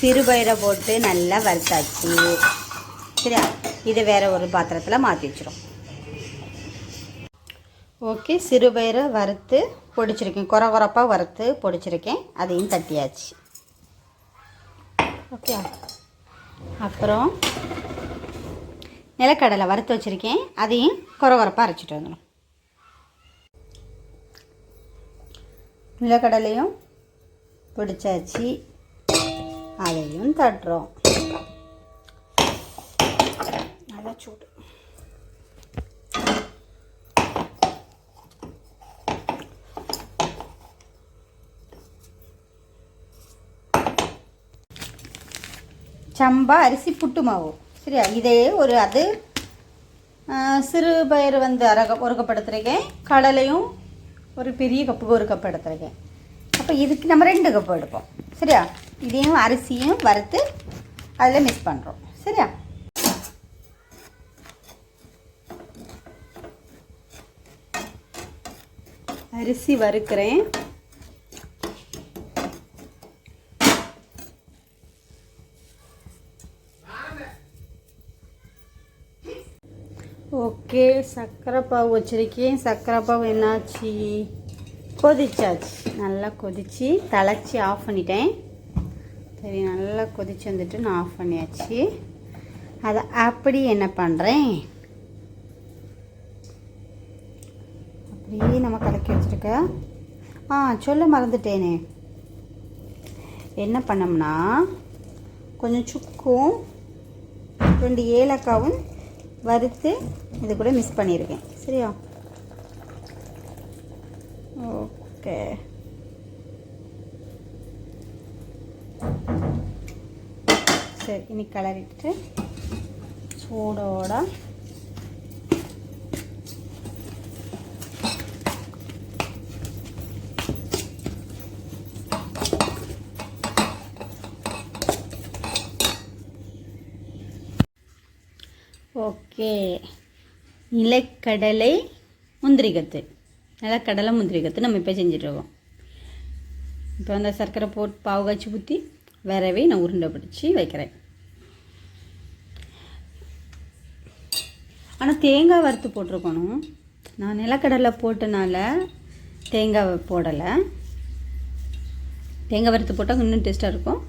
சிறுபயிரை போட்டு நல்லா வறுத்தாச்சு. சரியா? இதை வேறு ஒரு பாத்திரத்தில் மாற்றி வச்சிரும். ஓகே சிறுபயிரை வறுத்து பொடிச்சிருக்கேன். குறை குறப்பாக வறுத்து பொடிச்சிருக்கேன். அதையும் தட்டியாச்சு. ஓகே. அப்புறம் நிலக்கடலை வறுத்து வச்சுருக்கேன். அதையும் குறை குறைப்பாக அரைச்சிட்டு வந்துடும் நிலக்கடலையும் பிடிச்சாச்சு. அதையும் தட்டுறோம். நல்லா சூடு. சம்பா அரிசி புட்டு மாவு. சரியா? இதே ஒரு அது சிறு பயிர் வந்து அரை கப் ஒரு கப் எடுத்துருக்கேன். கடலையும் ஒரு பெரிய கப்புக்கு ஒரு கப் எடுத்துருக்கேன். அப்போ இதுக்கு நம்ம ரெண்டு கப் எடுப்போம். சரியா? இதையும் அரிசியும் வறுத்து அதில் மிக்ஸ் பண்ணுறோம் சரியா? அரிசி வறுக்கிறேன். ஓகே சர்க்கரை பாவு வச்சுருக்கேன். சர்க்கரை பாவு என்னாச்சு? கொதிச்சாச்சு. நல்லா கொதிச்சு தலைச்சி ஆஃப் பண்ணிட்டேன். சரி நல்லா கொதிச்சு வந்துட்டு நான் ஆஃப் பண்ணியாச்சு. அதை அப்படி என்ன பண்ணுறேன் அப்படியே நம்ம கலக்கி வச்சுருக்க. ஆ சொல்ல மறந்துட்டேனே. என்ன பண்ணோம்னா கொஞ்சம் சுக்கும் ரெண்டு ஏலக்காவும் வறுத்து இது கூட மிஸ் பண்ணியிருக்கேன். சரியா? ஓகே சரி இனி கிளறிட்டு சூடோட ஓகே. நிலக்கடலை முந்திரி கத்து நிலக்கடலை முந்திரி கத்து நம்ம இப்போ செஞ்சிட்ருக்கோம் இப்போ அந்த சர்க்கரை போட்டு பாவு காய்ச்சி ஊற்றி வரவே நான் உருண்டை பிடிச்சி வைக்கிறேன். ஆனால் தேங்காய் வறுத்து போட்டிருக்கணும். நான் நிலக்கடலை போட்டனால தேங்காய் போடலை. தேங்காய் வறுத்து போட்டால் இன்னும் டேஸ்ட்டாக இருக்கும்.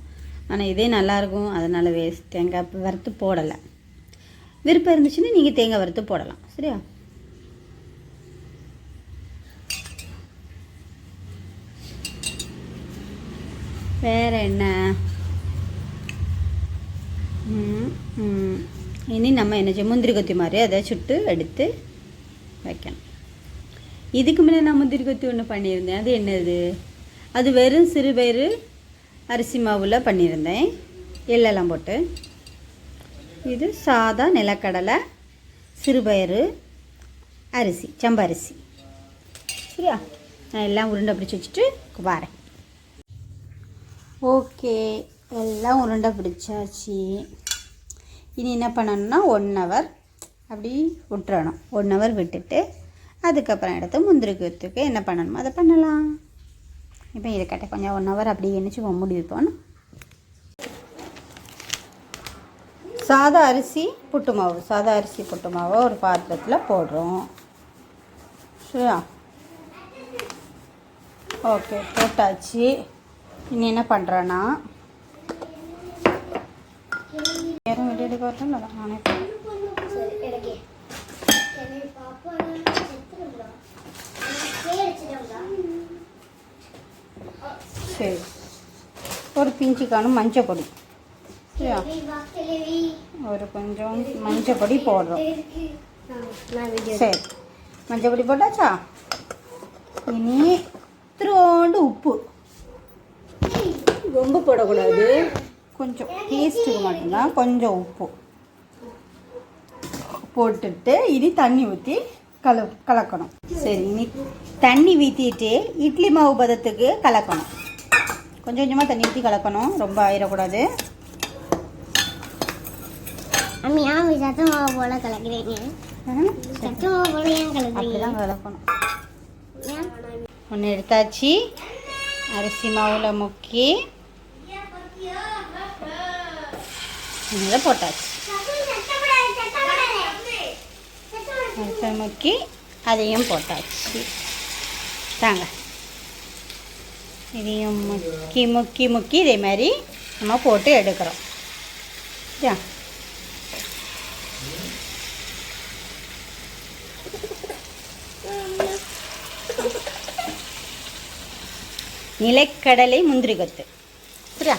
ஆனால் இதே நல்லாயிருக்கும் அதனால் வேஸ்ட். தேங்காய் வறுத்து போடலை. விருப்பம் இருந்துச்சுன்னா நீங்கள் தேங்காய் வறுத்து போடலாம். சரியா? வேற என்ன? இனி நம்ம என்ன செய்ய முந்திரி கொத்தி மாதிரி அதை சுட்டு எடுத்து வைக்கணும். இதுக்கு முன்னே நான் முந்திரி கொத்தி ஒன்று பண்ணியிருந்தேன். அது என்னது? அது வெறும் சிறுபயிறு அரிசி மாவில் பண்ணியிருந்தேன். எள்ளெல்லாம் போட்டு. இது சாதா நிலக்கடலை சிறுபயிறு அரிசி சம்பரிசி சரியா? நான் எல்லாம் உருண்டை பிடிச்சி வச்சுட்டு வரேன். ஓகே. எல்லாம் உருண்டை பிடிச்சாச்சு. இனி என்ன பண்ணணும்னா ஒன் ஹவர் அப்படி விட்டுறணும். ஒன் ஹவர் விட்டுட்டு அதுக்கப்புறம் எடுத்து முந்திரி குத்துக்கு என்ன பண்ணணுமோ அதை பண்ணலாம். இப்போ இருக்கட்ட கொஞ்சம் ஒன் ஹவர் அப்படி என்னச்சு மூடி சாதா அரிசி புட்டு மாவு. சாதா அரிசி புட்டு மாவை ஒரு பாத்திரத்தில் போடுறோம். சரியா? ஓகே போட்டாச்சு. இனி என்ன பண்ணுறேன்னா யாரும் வீடியோ எடுக்க வரட்டும் நானே சரி. ஒரு பிஞ்சு காணும் மஞ்சள் பொடி. சரியா? ஒரு கொஞ்சம் மஞ்சள் பொடி போடுறோம். சரி. மஞ்சள் பொடி போட்டாச்சா? இனி திருவோண்டு உப்பு. ரொம்ப போடக்கூடாது. கொஞ்சம் டேஸ்ட்டுக்கு மட்டும்தான் கொஞ்சம் உப்பு. போட்டுட்டு இனி தண்ணி ஊற்றி கல கலக்கணும். சரி இனி தண்ணி ஊற்றிட்டு இட்லி மாவு பதத்துக்கு கலக்கணும். கொஞ்சம் கொஞ்சமாக தண்ணி ஊற்றி கலக்கணும் ரொம்ப ஆயிடக்கூடாது போல கலக்கிறீங்க. கலக்கணும்? ஒன்று எடுத்தாச்சு. அரிசி மாவில் முக்கி இதை போட்டாச்சு. முக்கி அதையும் போட்டாச்சு. தாங்க. இதையும் முக்கி முக்கி முக்கி இதே மாதிரி நம்ம போட்டு எடுக்கிறோம். நிலக்கடலை முந்திரி கொத்து. புரியா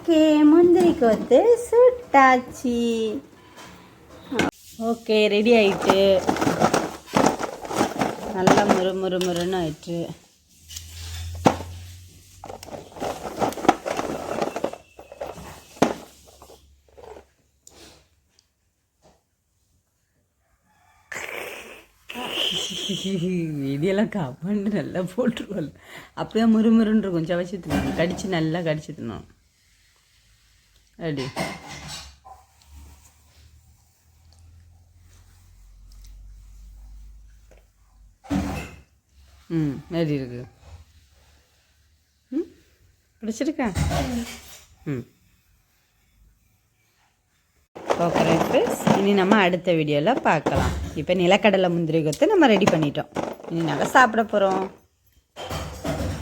ஓகே முந்திரி கொத்து சுட்டாச்சு. ஓகே ரெடி ஆயிட்டு. நல்லா முறு முறு முறுன்னு ஆயிட்டு. இதெல்லாம் காப்பாண்டு நல்லா போட்டுருவோம் அப்படியே முறுமுறுன்னு இருக்கும். சவச்சி கடித்து கடிச்சு நல்லா கடிச்சு அடி ம் எப்படி இருக்கு. ம் பிடிச்சிருக்கா? ம். ஓகே ஃப்ரெண்ட்ஸ் இனி நம்ம அடுத்த வீடியோவில் பார்க்கலாம். இப்போ நிலக்கடலை முந்திரி கொத்து நம்ம ரெடி பண்ணிட்டோம். இனி நாங்கள் சாப்பிட போகிறோம்